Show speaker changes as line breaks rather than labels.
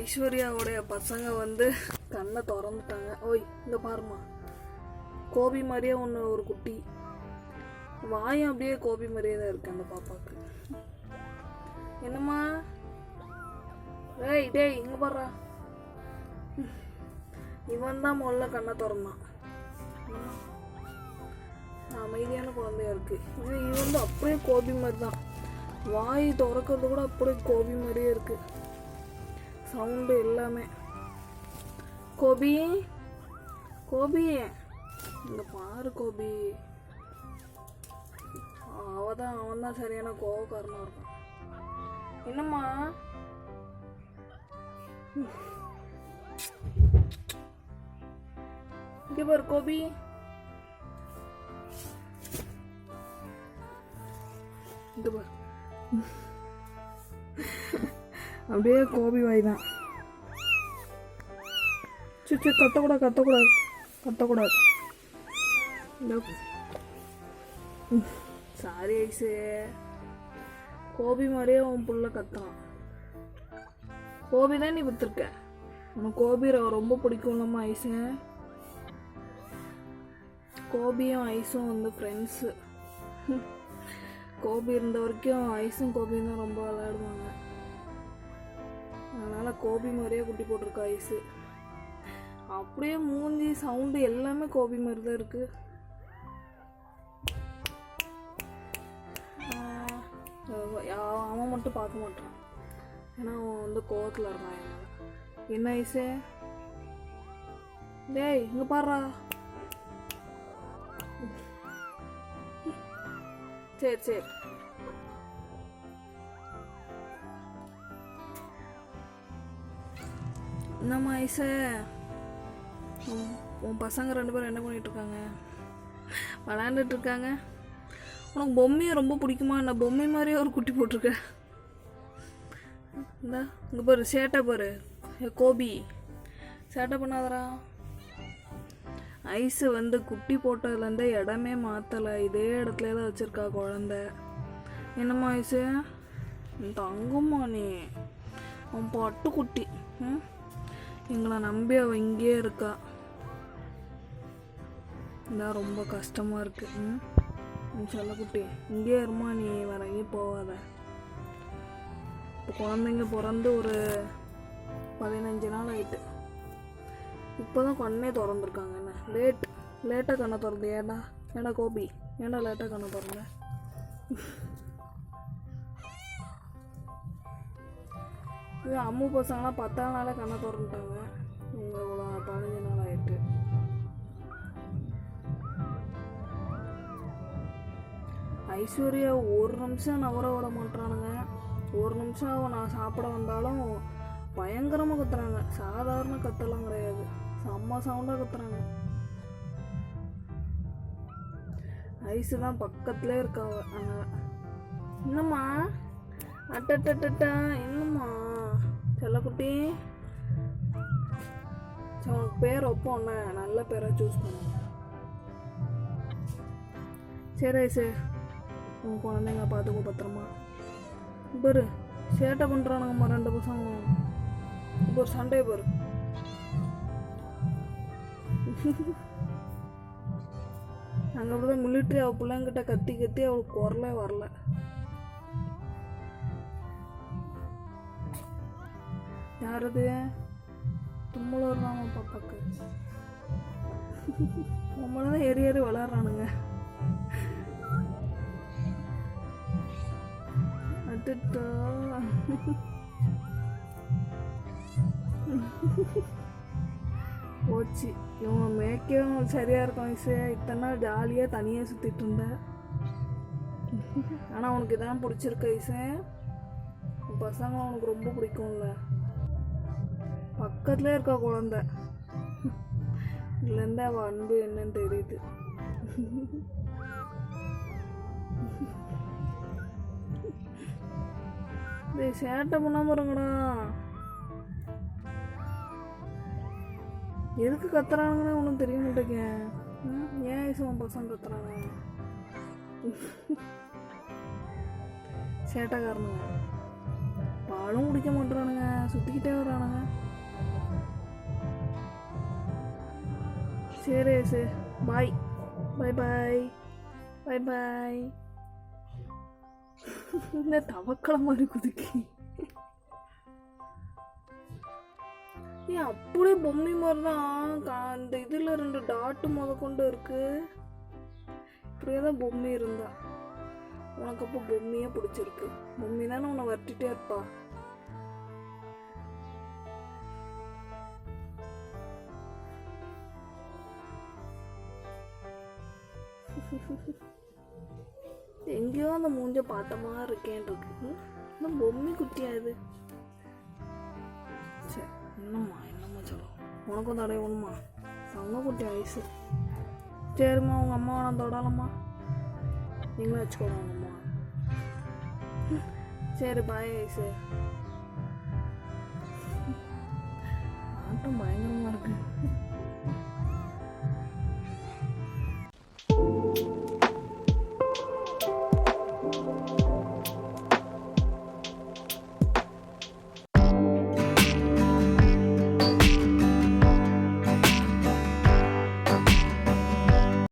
ஐஸ்வர்யாவுடைய பசங்க வந்து கண்ணை திறந்துட்டாங்க. ஓய் இந்த பாருமா கோபி மாதிரியே ஒன்று ஒரு குட்டி. வாயும் அப்படியே கோபி மாதிரியே தான் இருக்கு அந்த பாப்பாவுக்கு என்னம்மா? ஏய் டேய் இங்க பாடுறா இவன் தான் முதல்ல கண்ணை திறந்தான். அமைதியான குழந்தையா இருக்கு. இது வந்து அப்படியே கோபி மாதிரி தான் வாய் திறக்கிறது கூட அப்படியே கோபி மாதிரியே இருக்கு. சவுண்டு எல்லாமே. கோபி? கோபி? இந்த பாரு கோபி. அவதான் அவன் தான் சரியான கோவக்காரனா இருக்கான். என்னம்மா? இங்கே பாரு கோபி. இங்கே பாரு. அப்படியே கோபி வாய் தான். சுச்சு கத்தக்கூடாது கத்தக்கூடாது கத்தக்கூடாது. சாரி ஐசே. கோபி மாதிரியே உன் புள்ள கத்தான் கோபி தான் நீ வித்துருக்க. உனக்கு கோபி ர- ரொம்ப பிடிக்கும்லம்மா ஐஸு கோபியும் ஐஸும் வந்து ஃப்ரெண்ட்ஸு கோபி இருந்த வரைக்கும் ஐஸும் கோபியும் தான் ரொம்ப விளையாடுவோம் கோபி மாதிரியே குட்டி போட்டிருக்கா ஐஸு. அப்படியே மூஞ்சி சவுண்டு எல்லாமே கோபி மாதிரி தான் இருக்கு அவன் மட்டும் பார்க்க மாட்டான். ஏன்னா அவன் வந்து கோவத்தில் இருக்கான் என்ன ஐஸு? டேய் இங்க பாடுறா சரி சரி. என்னம்மா ஐச? உன் உன் பசங்க ரெண்டு பேரும் என்ன பண்ணிகிட்ருக்காங்க விளாண்டுட்டு இருக்காங்க உனக்கு பொம்மையை ரொம்ப பிடிக்குமா? நான் பொம்மை மாதிரியே ஒரு குட்டி போட்டிருக்கேன் இந்தா இங்கே பாரு சேட்டை பாரு. கோபி. சேட்டை பண்ணாதரா ஐஸு வந்து குட்டி போட்டதுலேருந்தே இடமே மாற்றலை இதே இடத்துல தான் வச்சுருக்கா குழந்த. என்னம்மா ஐஸு தங்கம்மா நீ. உன் பட்டு குட்டி ம் எங்களை நம்பி அவள் இங்கேயே இருக்கா. இதான் ரொம்ப கஷ்டமாக இருக்குது ம்? சொல்லக்குட்டி இங்கேயே இருமா நீ வேற எங்கேயும் போகாத. இப்போ குழந்தைங்க பிறந்து ஒரு பதினஞ்சு நாள் ஆயிட்டு. இப்போ தான் கண்ணே திறந்துருக்காங்க. என்ன? லேட் லேட்டாக கண்ணை திறந்து. ஏடா ஏடா கோபி? ஏடா லேட்டாக கண்ணை திறந்த? இது அம்மு பசங்களாம் பத்தாம் நாளே கண்ணை திறந்துட்டாங்க. இவங்க இவ்வளோ பதினஞ்சு நாள் ஆயிட்டு. ஐஸ்வர்யா ஒரு நிமிஷம் நவர விட மாட்டானுங்க ஒரு நிமிஷம் அவன் நான் சாப்பிட வந்தாலும் பயங்கரமாக கத்துறாங்க. சாதாரண கத்தெல்லாம் கிடையாது. செம்ம சவுண்டாக கத்துறாங்க. ஐஸு தான் பக்கத்துலே இருக்காங்க. அதனால என்னம்மா? அட்டட்டட்டா என்னம்மா? செல்லக்குட்டி சரி, உனக்கு பேர் வைப்போம்ண்ணே நல்ல பேராக சூஸ் பண்ணு சரி சார் உன் குழந்தைங்க பார்த்துக்கோ பத்திரமா. பாரு சேட்டை பண்ணுறானுங்கம்மா ரெண்டு பசங்க. இப்போ ஒரு சண்டை பாரு. அங்கே அப்படிதான் மிலிட்ரி அவள் பிள்ளைங்கிட்ட கத்தி கத்தி அவளுக்கு குரலே வரல. யாரது? தும்மலூர் தான் அவன் பாப்பாக்கு. நம்மள தான் ஏறி ஏறி விளாட்றானுங்க அட்டா. போச்சு. இவங்க மேய்க்கவும் சரியாக இருக்கும் இசை இத்தனை நாள் ஜாலியாக தனியாக சுற்றிட்டு இருந்தேன் ஆனால் உனக்கு இதான் பிடிச்சிருக்க இசை பசங்க உனக்கு ரொம்ப பிடிக்கும்ல. பக்கத்துலேயே இருக்கா குழந்த? இதுலேருந்து அவள் அன்பு என்னன்னு தெரியுது. டேய் சேட்டை பண்ணாம இருங்கடா. எதுக்கு கத்துறானுங்கன்னு ஒன்றும் தெரிய மாட்டேங்க ஏன் இசவன் பசங்க கத்துறாங்க? சேட்டைக்காரனுங்க. பாலும் குடிக்க மாட்டுறானுங்க. சுற்றிக்கிட்டே வரானுங்க சரி சரி பாய். பாய் பாய். பாய் பாய். இந்த தவக்கள மாதிரி குதிக்கி ஏன் அப்படியே பொம்மை மாதிரி தான் அந்த இதில் ரெண்டு டாட்டு முத கொண்டு இருக்கு. இப்படியே தான் பொம்மை இருந்தா. உனக்கு அப்போ பொம்மையே பிடிச்சிருக்கு. பொம்மை தானே உன்னை வரட்டிகிட்டே இருப்பா. எங்கேயோ அந்த மூஞ்ச பார்த்த மாதிரி இருக்கேன் இருக்கு இந்த பொம்மை குட்டியா இது? சரி என்னம்மா என்னம்மா சொல்லும் உனக்கும் தடையணுமா தங்க குட்டி வயசு சரிம்மா உங்கள் அம்மாவை நான் தொடலம்மா. நீங்களும் வச்சுக்கோங்க உங்கள் அம்மா சரி பாய் வயசு ஆட்டம் பயங்கரமாக இருக்கு.